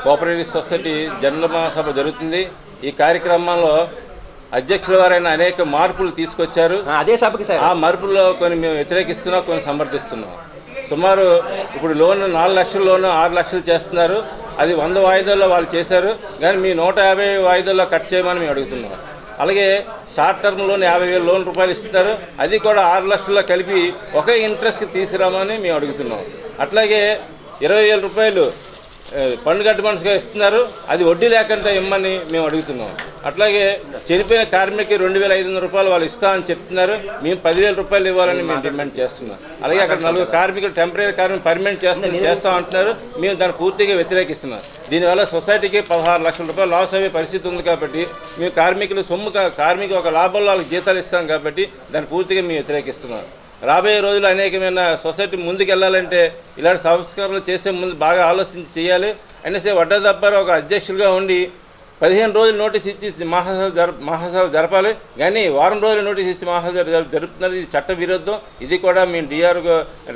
Cooperative society general మహాసభ జరుగుతుంది. ఈ కార్యక్రమంలో అధ్యక్షుల వారైన అనేక మార్పులు తీసుకొచ్చారు. అదే సభకి సార్. ఆ మార్పుల్లో కొన్ని మేము వ్యతిరేకిస్తున్నాం కొన్ని సమర్థిస్తున్నాం. సుమారు ఇప్పుడు లోన్ నాలుగు లక్షల లోన్ ఆరు లక్షలు చేస్తున్నారు. అది వంద వాయిదాల్లో వాళ్ళు చేశారు. కానీ మీ నూట యాభై వాయిదాల్లో కట్ చేయమని మేము అడుగుతున్నాం. అలాగే షార్ట్ టర్మ్ లోన్ యాభై వేల లోన్ రూపాయలు ఇస్తున్నారు. అది కూడా ఆరు లక్షల్లో కలిపి ఒకే ఇంట్రెస్ట్కి తీసుకురామని మేము అడుగుతున్నాం. అట్లాగే ఇరవై వేల రూపాయలు పండుగ అడ్వాన్స్గా ఇస్తున్నారు. అది వడ్డీ లేకుండా ఇమ్మని మేము అడుగుతున్నాం. అట్లాగే చనిపోయిన కార్మికి రెండు వేల ఐదు వందల రూపాయలు వాళ్ళు ఇస్తామని చెప్తున్నారు. మేము పదివేల రూపాయలు ఇవ్వాలని మేము డిమాండ్ చేస్తున్నాం. అలాగే అక్కడ నలుగురు కార్మికులు టెంపరీ కార్మికులు పర్మనెంట్ చేస్తాం చేస్తాం అంటున్నారు. మేము దాన్ని పూర్తిగా వ్యతిరేకిస్తున్నాం. దీనివల్ల సొసైటీకి పదహారు లక్షల రూపాయలు లాస్ అయ్యే పరిస్థితి ఉంది కాబట్టి మేము కార్మికులు సొమ్ము కార్మికులు ఒక లాభంలో వాళ్ళకి జీతాలు ఇస్తాం కాబట్టి దాన్ని పూర్తిగా మేము వ్యతిరేకిస్తున్నాం. రాబోయే రోజులు అనేకమైన సొసైటీ ముందుకెళ్ళాలంటే ఇలాంటి సంస్కరణలు చేసే ముందు బాగా ఆలోచించి చేయాలి. అనేసి వడ్డదబ్బర్ ఒక అధ్యక్షులుగా ఉండి పదిహేను రోజులు నోటీస్ ఇచ్చి మహాసభ జర మహాసభ జరపాలి. కానీ వారం రోజులు నోటీస్ ఇచ్చి మహాసభ జరుపుతున్నది ఇది చట్ట విరుద్ధం. ఇది కూడా మేము డిఆర్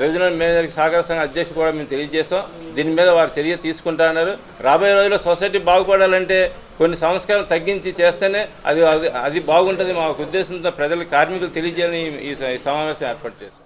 రీజనల్ మేనేజర్ సహకార సంఘ అధ్యక్షుడు కూడా మేము తెలియజేస్తాం. దీని మీద వారు చర్య తీసుకుంటా అన్నారు. రాబోయే రోజుల్లో సొసైటీ బాగుపడాలంటే కొన్ని సంస్కరణలు తగ్గించి చేస్తేనే అది అది- అది బాగుంటుంది. మా ఉద్దేశంతో ప్రజలకు కార్మికులు తెలియజేయాలని ఈ సమావేశం ఏర్పాటు చేశాం.